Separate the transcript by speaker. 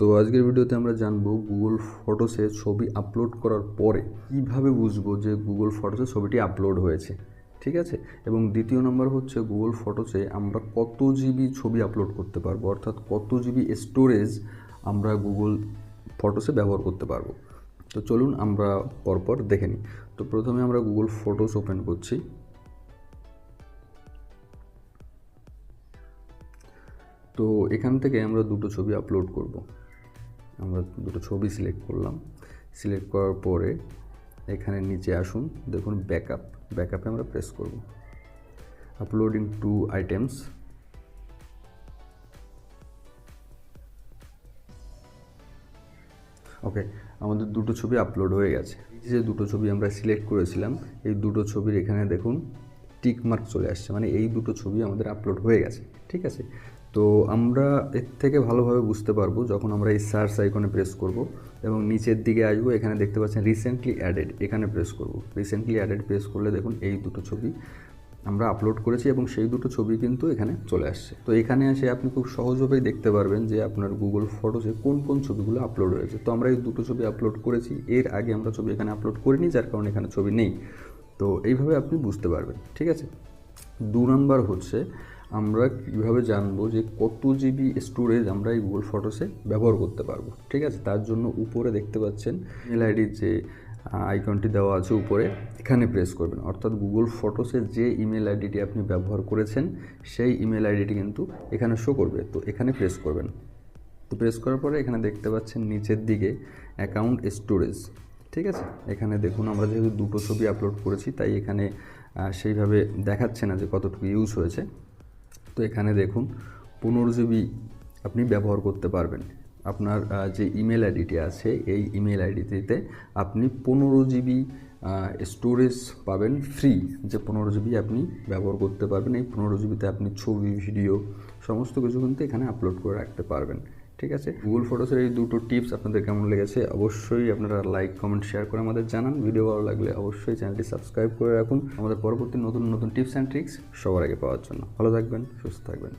Speaker 1: তো আজকের ভিডিওতে আমরা জানব গুগল ফটোসে ছবি আপলোড করার পরে কীভাবে বুঝব যে গুগল ফটোসে ছবিটি আপলোড হয়েছে, ঠিক আছে? এবং দ্বিতীয় নম্বর হচ্ছে গুগল ফটোসে আমরা কত জিবি ছবি আপলোড করতে পারব, অর্থাৎ কত জিবি স্টোরেজ আমরা গুগল ফটোসে ব্যবহার করতে পারব। তো চলুন আমরা পরপর দেখে নিই। তো প্রথমে আমরা গুগল ফটোস ওপেন করছি। তো এখান থেকে আমরা দুটো ছবি আপলোড করব। আমরা দুটো ছবি সিলেক্ট করলাম। সিলেক্ট করার পরে এখানে নিচে আসুন, দেখুন ব্যাকআপ ব্যাকআপে আমরা প্রেস করব। আপলোডিং টু আইটেমস ওকে আমাদের দুটো ছবি আপলোড হয়ে গেছে। যে দুটো ছবি আমরা সিলেক্ট করেছিলাম, এই দুটো ছবির এখানে দেখুন টিক মার্ক চলে আসছে মানে এই দুটো ছবি আমাদের আপলোড হয়ে গেছে, ঠিক আছে? তো আমরা এর থেকে ভালোভাবে বুঝতে পারব যখন আমরা এই সার্চ আইকনে প্রেস করব এবং নিচের দিকে আসব, এখানে দেখতে পাচ্ছেন রিসেন্টলি অ্যাডেড এখানে প্রেস করব। রিসেন্টলি অ্যাডেড প্রেস করলে দেখুন এই দুটো ছবি আমরা আপলোড করেছি এবং সেই দুটো ছবি কিন্তু এখানে চলে আসছে। তো এখানে এসে আপনি খুব সহজভাবেই দেখতে পারবেন যে আপনার গুগল ফটোসে কোন কোন ছবিগুলো আপলোড হয়েছে। তো আমরা এই দুটো ছবি আপলোড করেছি, এর আগে আমরা ছবি এখানে আপলোড করিনি, যার কারণে এখানে ছবি নেই। তো এইভাবে আপনি বুঝতে পারবেন, ঠিক আছে? দু নম্বর হচ্ছে, আমরা কীভাবে জানব যে কত জিবি স্টোরেজ আমরা এই গুগল ফটোসে ব্যবহার করতে পারব, ঠিক আছে? তার জন্য উপরে দেখতে পাচ্ছেন ইমেল আইডির যে আইকনটি দেওয়া আছে উপরে, এখানে প্রেস করবেন। অর্থাৎ গুগল ফটোসে যে ইমেল আইডিটি আপনি ব্যবহার করেছেন, সেই ইমেল আইডিটি কিন্তু এখানে শো করবে। তো এখানে প্রেস করবেন। তো প্রেস করার পরে এখানে দেখতে পাচ্ছেন, নিচের দিকে অ্যাকাউন্ট স্টোরেজ ঠিক আছে? এখানে দেখুন, আমরা যেহেতু দুটো ছবি আপলোড করেছি, তাই এখানে সেইভাবে দেখাচ্ছে না যে কতটুকু ইউজ হয়েছে। তো এখানে দেখুন, পনেরো জিবি আপনি ব্যবহার করতে পারবেন। আপনার যে ইমেল আইডিটি আছে, এই ইমেল আইডিটিতে আপনি পনেরো জিবি স্টোরেজ পাবেন ফ্রি যে পনেরো জিবি আপনি ব্যবহার করতে পারবেন। এই পনেরো জিবিতে আপনি ছবি ভিডিও সমস্ত কিছু কিন্তু এখানে আপলোড করে রাখতে পারবেন। ঠিক আছে? গুগল ফটোসের এই দুটো টিপস আপনাদের কেমন লেগেছে? অবশ্যই আপনারা লাইক কমেন্ট শেয়ার করে আমাদের জানান। ভিডিও ভালো লাগলে অবশ্যই চ্যানেলটি সাবস্ক্রাইব করে রাখুন। আমাদের পরবর্তী নতুন নতুন টিপস অ্যান্ড ট্রিক্স সবার আগে পাওয়ার জন্য। ভালো থাকবেন, সুস্থ থাকবেন।